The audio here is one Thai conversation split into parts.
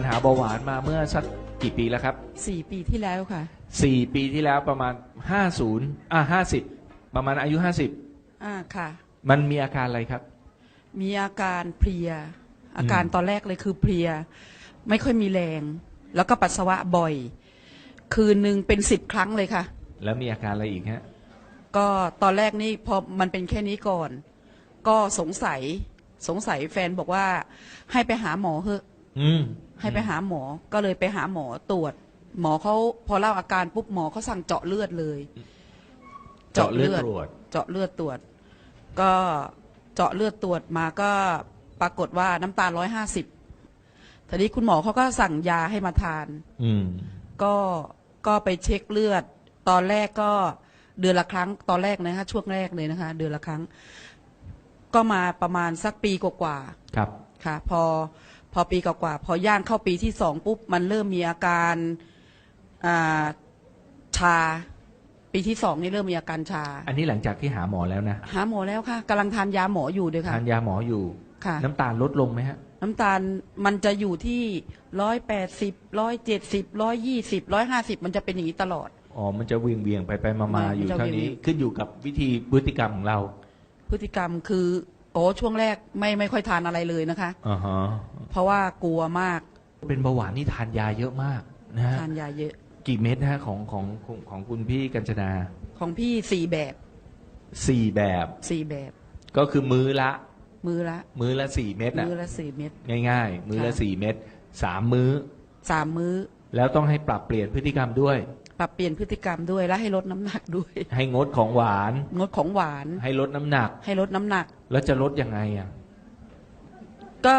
ปัญหาเบาหวานมาเมื่อสักกี่ปีแล้วครับสี่ปีที่แล้วค่ะ สี่ปีที่แล้วประมาณ50อะ50ประมาณอายุอ่าค่ะ50มันมีอาการอะไรครับ มีอาการเพลีย อาการตอนแรกเลยคือเพลีย ไม่ค่อยมีแรง แล้วก็ปัสสาวะบ่อย คืนหนึ่งเป็นสิบครั้งเลยค่ะ แล้วมีอาการอะไรอีกฮะ ก็ตอนแรกนี่พอมันเป็นแค่นี้ก่อน ก็สงสัยสงสัยแฟนบอกว่าให้ไปหาหมอเถอะ อืมให้ไปหาหมอ ก็เลยไปหาหมอตรวจ หมอเขาพอเล่าอาการปุ๊บหมอเขาสั่งเจาะเลือดเลย เจาะเลือดตรวจ เจาะเลือดตรวจ ก็เจาะเลือดตรวจมาก็ปรากฏว่าน้ำตาลร้อยห้าสิบทีนี้คุณหมอเขาก็สั่งยาให้มาทาน อืม ก็ก็ไปเช็คเลือด ตอนแรกก็เดือนละครั้ง ตอนแรกนะคะช่วงแรกเลยนะคะ เดือนละครั้ง ก็มาประมาณสักปีกว่าๆครับค่ะ พอพ อปีกว่าๆพอย่างเข้าปีที่สองปุ๊บมันเริ่มมีอาการอ่าชา ปีที่สองนี่เริ่มมีอาการชา อันนี้หลังจากที่หาหมอแล้วนะหาหมอแล้วค่ะกำลังทานยาหมออยู่ด้วยค่ะ ทานยาหมออยู่ ค่ะ น้ำตาลลดลงไหมฮะ น้ำตาลมันจะอยู่ที่ร้อยแปดสิบร้อยเจ็ดสิบร้อยยี่สิบร้อยห้าสิบมันจะเป็นอย่างนี้ตลอด อ๋อ มันจะเวียงเวียงๆไปไปมามัมานอยู่จะเท่าเวีนี้ยงๆ ขึ้นอยู่กับวิธีพฤติกรรมของเราพฤติกรรมคือโอ้ช่วงแรกไม่ไม่ค่อยทานอะไรเลยนะคะ อ่าฮะ เพราะว่ากลัวมากเป็นเบาหวานนี่ทานยาเยอะมากนะฮะทานยาเยอะ กี่เม็ดนะฮะของของของของคุณพี่กัญจนาของพี่สี่แบบสี่แบบสี่แบบ ก็คือมื้อละ มือละมื้อละสี่เม็ดนะมือละสี่เม็ด ง่ายๆ มื้อละค่ะ สี่เม็ดสามมื้อ สามมื้อ แล้วต้องให้ปรับเปลี่ยนพฤติกรรมด้วย ปรับเปลี่ยนพฤติกรรมด้วยและให้ลดน้ำหนักด้วย ให้งดของหวาน งดของหวานให้ลดน้ำหนัก ให้ลดน้ำหนัก แล้วจะลดยังไงอะก็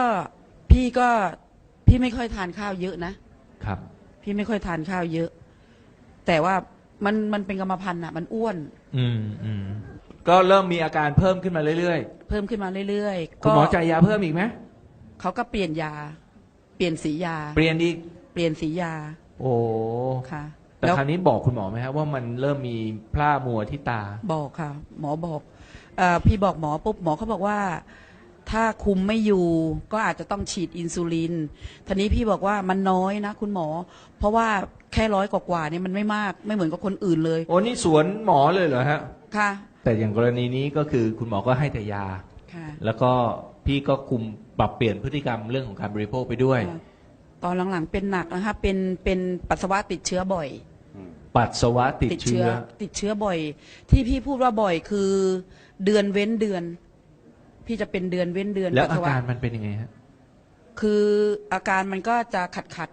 พี่ก็พี่ไม่ค่อยทานข้าวเยอะนะ ครับ พี่ไม่ค่อยทานข้าวเยอะ แต่ว่ามันมันเป็นกรรมพันธุ์อะ มันอ้วน อืมอืมก็เริ่มมีอาการเพิ่มขึ้นมาเรื่อยเพิ่มขึ้นมาเรื่อยๆๆ คุณหมอจ่ายยาเพิ่มอีกไหมเขาก็เปลี่ยนยา เปลี่ยนสียา เปลี่ยนอีก เปลี่ยนสียาโอ้ค่ะ แต่แล้วคราวนี้บอกคุณหมอไหมครับว่ามันเริ่มมีพร่ามัวที่ตา บอกค่ะ หมอบอกเออพี่บอกหมอปุ๊บหมอเขาบอกว่า ถ้าคุมไม่อยู่ก็อาจจะต้องฉีดอินซูลินทีนี้พี่บอกว่ามันน้อยนะคุณหมอ เพราะว่าแค่ร้อยกว่าๆเนี่ยมันไม่มากไม่เหมือนกับคนอื่นเลย โอ้นี่สวนหมอเลยเหรอฮะ ค่ะ แต่อย่างกรณีนี้ก็คือคุณหมอก็ให้แต่ยา ค่ะ แล้วก็พี่ก็คุมปรับเปลี่ยนพฤติกรรมเรื่องของการบริโภคไปด้วยค่ะตอนหลังๆเป็นหนักนะคะเป็นเป็นปัสสาวะติดเชื้อบ่อย ปัสสาวะติดเชื้อ ติดเชื้อบ่อย ที่พี่พูดว่าบ่อยคือ เดือนเว้นเดือน พี่จะเป็นเดือนเว้นเดือนแล้วปัสอาสาวะ การมันเป็นยังไงฮะ คืออาการมันก็จะขัดขัด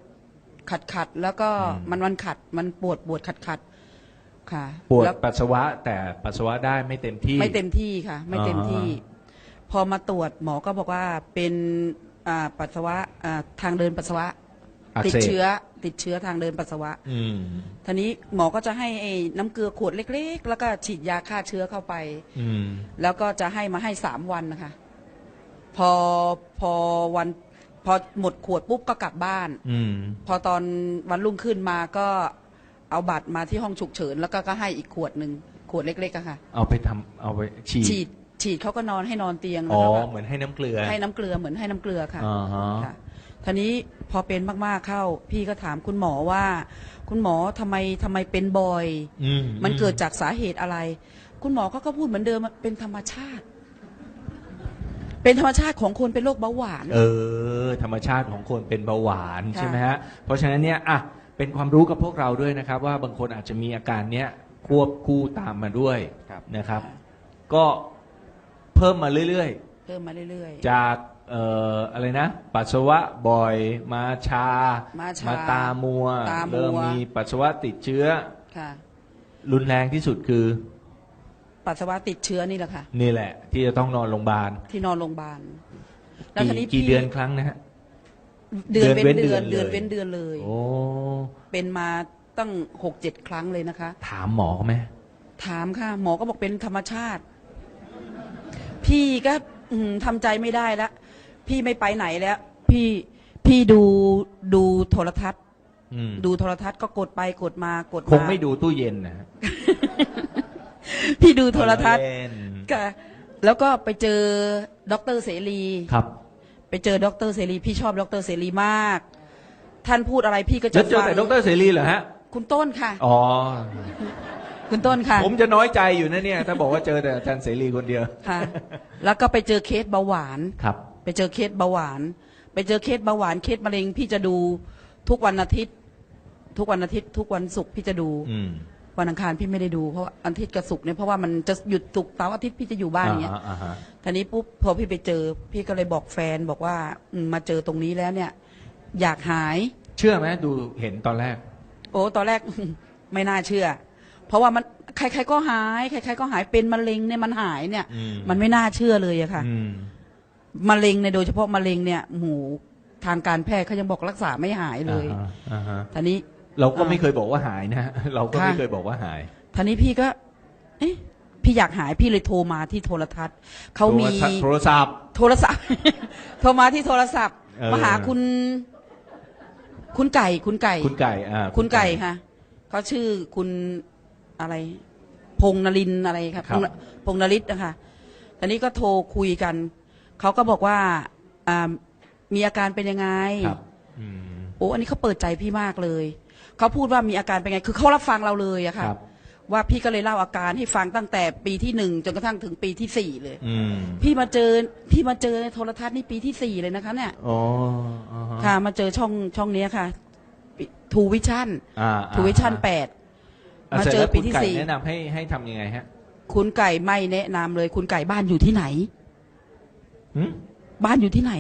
ขัดขัดแล้วก็อืม มันมันขัดมันปวดปวดขัดขัดค่ะปวดแล้วปัสสาวะแต่ปัสสาวะได้ไม่เต็มที่ ไม่เต็มที่ค่ะ ไม่เต็มที่ อ่ พอมาตรวจหมอก็บอกว่าเป็นอ่าปัสสาวะอ่าทางเดินปัสสาวะ อักติดเสบเชื้อติดเชื้อทางเดินปัสสาวะอืม ทีนี้หมอก็จะให้ไอ้น้ำเกลือขวดเล็ก ๆ แล้วก็ฉีดยาฆ่าเชื้อเข้าไป อืม แล้วก็จะให้มาให้สามวันนะคะ พอพอวันพอหมดขวดปุ๊บก็กลับบ้าน อืม พอตอนวันรุ่งขึ้นมาก็เอาบัตรมาที่ห้องฉุกเฉิน แล้วก็ก็ให้อีกขวดหนึ่งขวดเล็กๆอะค่ะ เอาไปทำเอาไปฉีดฉีดฉีดเขาก็นอนให้นอนเตียงอ๋แล้อวก็เหมือนให้น้ำเกลือให้น้ำเกลือเหมือนให้น้ำเกลือค่ะอ่าฮะ ค่ะ ทีนี้พอเป็นมากๆเข้า พี่ก็ถามคุณหมอว่า คุณหมอทำไมทำไมเป็นบ่อย อืมมันเกิดจากสาเหตุอะไร คุณหมอเขาก็พูดเหมือนเดิมเป็นธรรมชาติ เป็นธรรมชาติของคนเป็นโรคเบาหวาน เออ ธรรมชาติของคนเป็นเบาหวานค่ะ ใช่ไหมฮะ เพราะฉะนั้นเนี่ยอะเป็นความรู้กับพวกเราด้วยนะครับ ว่าบางคนอาจจะมีอาการเนี้ยควบคู่ตามมาด้วยครับ นะครับ ก็เพิ่มมาเรื่อยเพิ่มมาเรื่อยๆจาก เอ่ออะไรนะ ปัสสาวะบ่อยมาชามาชามาตามัวตามัว เริ่มมีปัสสาวะติดเชื้อๆค่ะ รุนแรงที่สุดคือปัสสาวะติดเชื้อนี่แหละค่ะ นี่แหละ ที่จะต้องนอนโรงพยาบาลที่นอนโรงพยาบาลแล้วกี่ทีนี้กี่พี่เดือนครั้งนะฮะ เดือนเดืเว้อนนเว้นเดือนเดืเดืออนนเลยเว้นเดือนเลย โอ้เป็นมาตั้งหกเจ็ดครั้งเลยนะคะ ถามหมอเขาไหมถามค่ะ หมอก็บอกเป็นธรรมชาติ พี่ก็อืมทำใจไม่ได้แล้ว พี่ไม่ไปไหนแล้ว พี่พี่ดูดูโทรทัศน์ อืมดูโทรทัศน์ก็กดไปกดมากดมา คงไม่ ดูตู้เย็นนะฮะพี่ดูโทรทัศน์เล่นค่ะแล้วก็ไปเจอด็อกเตอร์เสรี ครับไปเจอด็อกเตอร์เสรี พี่ชอบด็อกเตอร์เสรีมาก ท่านพูดอะไรพี่ก็จะแล้วเจอฟังแต่ดรเสรีเหรอฮะคุณต้นค่ะ อ๋อ คุณต้นค่ะผมจะน้อยใจอยู่นะเนี่ย ถ้าบอกว่าเจอแต่อาจารย์เสรีคนเดียวค่ะ แล้วก็ไปเจอเคสเบาหวาน ครับ ไปเจอเคสเบาหวาน ไปเจอเคสเบาหวานเคสมะเร็งพี่จะดูทุกวันอาทิตย์ ทุกวันอาทิตย์ ทุกวันศุกร์พี่จะดู อืมวันอังคารพี่ไม่ได้ดูเพราะว่าอาทิตย์กับศุกร์เนี่ยเพราะว่ามันจะหยุดศุกร์เสาร์อาทิตย์พี่จะอยู่บ้านอย่างเงี้ย อ่าฮะทีนี้ปุ๊บพอพี่ไปเจอ พี่ก็เลยบอกแฟนบอกว่าอืมมาเจอตรงนี้แล้วเนี่ย อยากหาย เชื่อไหมดูเห็นตอนแรก โอ้ตอนแรก ไม่น่าเชื่อ เพราะว่ามันใครๆก็หาย ใครๆก็หายเป็นมะเร็งเนี่ยมันหายเนี่ย อืม มันไม่น่าเชื่อเลยอะค่ะ อืม มะเร็งในยโดยเฉพาะมะเร็งเนี่ยหมูทางการแพทย์เขายังบอกรักษาไม่หายเลยอ่าฮะอ่าฮะทีนี้ เราก็อ่าไม่เคยบอกว่าหายนะฮะเราก็ค่ะไม่เคยบอกว่าหายทีนี้พี่ก็ เอ๊ะพี่อยากหายพี่เลยโทรมาที่โทรทัศน์เขามีโทรศัพท์ โทรศัพท์ โทรมาที่โทรศัพท์เออ มาหาคุณ คุณไก่ คุณไก่ คุณไก่อ่าคุณไก่ค่ะเขาชื่อคุณอะไร พงษ์นรินทร์อะไรครับครับพงษ์พงษ์นริศนะคะตอนนี้ก็โทรคุยกัน เขาก็บอกว่าอ่ามีอาการเป็นยังไง ครับอืมโอ้อันนี้เขาเปิดใจพี่มากเลย เขาพูดว่ามีอาการเป็นไง คือเขารับฟังเราเลยอะคค่ะรับ ว่าพี่ก็เลยเล่าอาการให้ฟังตั้งแต่ปีที่หนึ่งจนกระทั่งถึงปีที่สี่เลย อืมพี่มาเจอพี่มาเจอในโทรทัศน์นี่ปีที่สี่เลยนะคะเนี่ย อ๋ออ่าฮะค่ะมาเจอช่องช่องเนี้ยค่ะทูวิชั่นอ่าทูวิชั่นแปดอะมาสร็จเจอแล้วปีคุณที่ไก่สี่ แนะนำให้ให้ทำยังไงฮะ คุณไก่ไม่แนะนำเลย คุณไก่บ้านอยู่ที่ไหนหึ บ้านอยู่ที่ไหน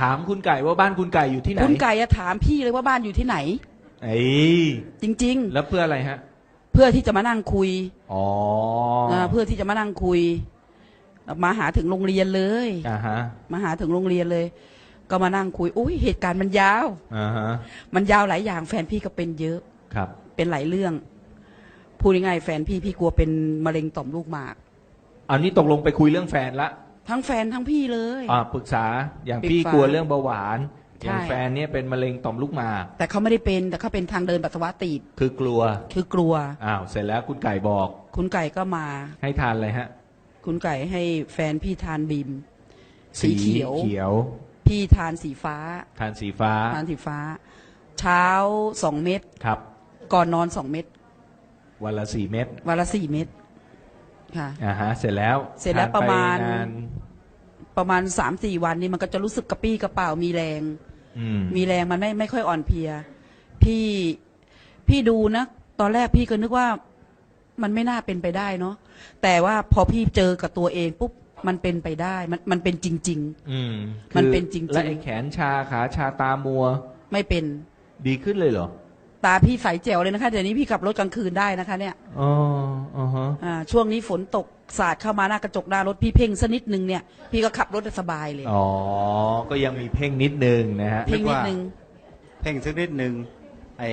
ถามคุณไก่ว่าบ้านคุณไก่อยู่ที่ไหนคุณไก่อะถามพี่เลยว่าบ้านอยู่ที่ไหนไอ้จริงแล้วเพื่ออะไรฮะๆเพื่อที่จะมานั่งคุยอ๋อาเพื่อที่จะมานั่งคุย มาหาถึงโรงเรียนเลยอ่าฮะมาหาถึงโรงเรียนเลย ก็มานั่งคุยอุ้ยเหตุการณ์มันยาวอ่าฮะมันยาวหลายอย่างแฟนพี่ก็เป็นเยอะครับ เป็นหลายเรื่องพูดง่ายๆแฟนพี่พี่กลัวเป็นมะเร็งต่อมลูกหมาก อันนี้ตกลงไปคุยเรื่องแฟนละ ทั้งแฟนทั้งพี่เลย อ่าปรึกษาอย่างปรึกษาพี่กลัวเรื่องเบาหวานใช่อย่างแฟนเนี่ยเป็นมะเร็งต่อมลูกหมาก แต่เขาไม่ได้เป็นแต่เขาเป็นทางเดินปัสสาวะตีบคือกลัว คือกลัว อ้าว เสร็จแล้วคุณไก่บอกคุณไก่ก็มา ให้ทานอะไรฮะคุณไก่ให้แฟนพี่ทานบีม สีเขียว เขียว พี่ทานสีฟ้า ทานสีฟ้า ทานสีฟ้า เช้าสองเม็ดครับ ก่อนนอนสองเม็ดวันละสี่เม็ดวันละสี่เม็ดค่ะ อ่าฮะ เสร็จแล้วเสร็จแล้วทนประมาณนน ประมาณสามสี่วันนี้มันก็จะรู้สึกกระปี้กระเป๋ามีแรง อืมมีแรงมันไม่ไม่ค่อยอ่อนเพลีย พี่พี่ดูนะ ตอนแรกพี่ก็นึกว่ามันไม่น่าเป็นไปได้เนาะแต่ว่าพอพี่เจอกับตัวเองปุ๊บมันเป็นไปได้มันมันเป็นจริง อืมมันคือเป็นจริงๆ และไอ้แขนชาขาชาตามัว ๆ ไม่เป็น ดีขึ้นเลยเหรอ ตาพี่ใสแจ๋วเลยนะคะเดี๋ยวนี้พี่ขับรถกลางคืนได้นะคะ เนี่ยอ๋ออ๋อฮะอ่าช่วงนี้ฝนตกสาดเข้ามาหน้ากระจกหน้ารถพี่เพ่งสักนิดนึงเนี่ย พี่ก็ขับรถได้สบายเลย อ๋อ ก็ยังมีเพ่งนิดนึงนะฮะ เพ่งนิดนึง เพ่งสักนิดหนึ่งไอ้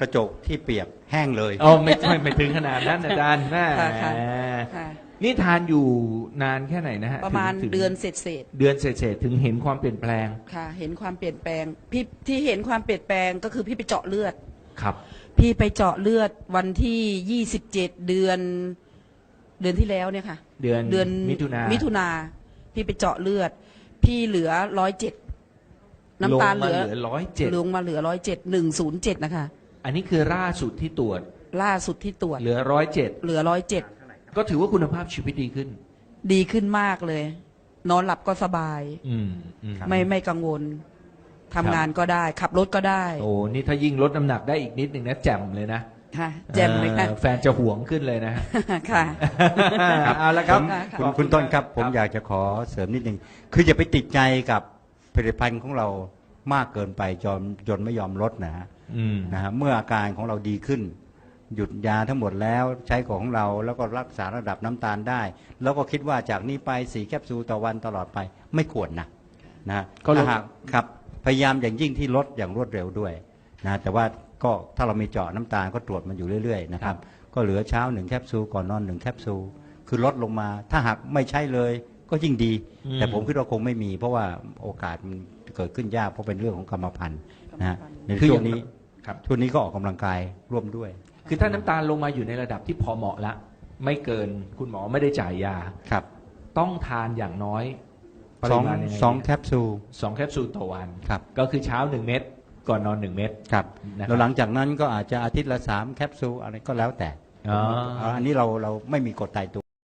กระจกที่เปียกแห้งเลย อ๋อ ไม่ไม่ไม่ถึงขนาดนั้นอาจารย์แม่ ค่ะค่ะค่ะ นี่ทานอยู่นานแค่ไหนนะฮะประมาณถึงเดือนเศษเศษเดือนเศษๆถึงเห็นความเปลี่ยนแปลงๆค่ะ เห็นความเปลี่ยนแปลงพี่ที่เห็นความเปลี่ยนแปลงก็คือพี่ไปเจาะเลือด ครับ พี่ไปเจาะเลือดวันที่ยี่สิบเจ็ดเดือน เดือนที่แล้วเนี่ยค่ะ เดือนเดือนมิถุนามิ ถุนาพี่ไปเจาะเลือด พี่เหลือร้อยเจ็ดน้ำตาลเหลืองมร้อยเจ็ดลงมาเหลือร้อยเจ็ดหนึ่งศูนย์เจ็ดนะคะ อันนี้คือล่าสุดที่ตรวจล่าสุดที่ตรวจเหลือร้อยเจ็ดเหลือร้อยเจ็ด ก็ถือว่าคุณภาพชีวิตดีขึ้น ดีขึ้นมากเลย นอนหลับก็สบาย อืมอืมไม่ไม่กังวลทำครับงานก็ได้ ขับรถก็ได้โอ้นี่ถ้ายิ่งลดน้ำหนักได้อีกนิดหนึ่งนะแจ่มเลยนะค่ะแจ่มเลยค่ะเออแฟนจะหวงขึ้นเลยนะฮะ ค่ะ เอาละครับคุณขอบคุณคุณต้นครับครับ ผมอยากจะขอเสริมนิดหนึ่งคืออย่าไปติดใจกับผลิตภัณฑ์ของเรามากเกินไปจนจนไม่ยอมลดนะฮะอืมนะฮะเมื่ออาการของเราดีขึ้น หยุดยาทั้งหมดแล้วใช้ของเราแล้วก็รักษาระดับน้ำตาลได้ แล้วก็คิดว่าจากนี้ไปสีแคปซูลต่อวันตลอดไปไม่ควรนะนะก็ลดถ้าหากครับพยายามอย่างยิ่งที่ลดอย่างรวดเร็วด้วยนะแต่ว่าก็ถ้าเรามีเจาะน้ำตาลก็ตรวจมันอยู่เรื่อยๆนะครับก็เหลือเช้าหนึ่งแคปซูลก่อนนอนหนึ่งแคปซูลคือลดลงมา ถ้าหากไม่ใช่เลยก็ยิ่งดีอืมแต่ผมคิดว่าคงไม่มี เพราะว่าโอกาสมันเกิดขึ้นยากเพราะเป็นเรื่องของกรรมพันธุ์นะฮะในคือช่อวย่างงนี้ครับช่วงนี้ก็ออกกำลังกายร่วมด้วย คือถ้าน้ำตาลลงมาอยู่ในระดับที่พอเหมาะละ ไม่เกินคุณหมอไม่ได้จ่ายยา ครับต้องทานอย่างน้อยปสริองมาณยังไงสองดีแคปซูล สองแคปซูลต่อวัน ครับ ก็คือเช้าหนึ่งเม็ดก่อนนอนหนึ่งเม็ด ครับนะครับแล้วหลังจากนั้นก็อาจจะอาทิตย์ละสามแคปซูลอะไรก็แล้วแต่อ๋ออันนี้เราเราไม่มีกฎตายตัว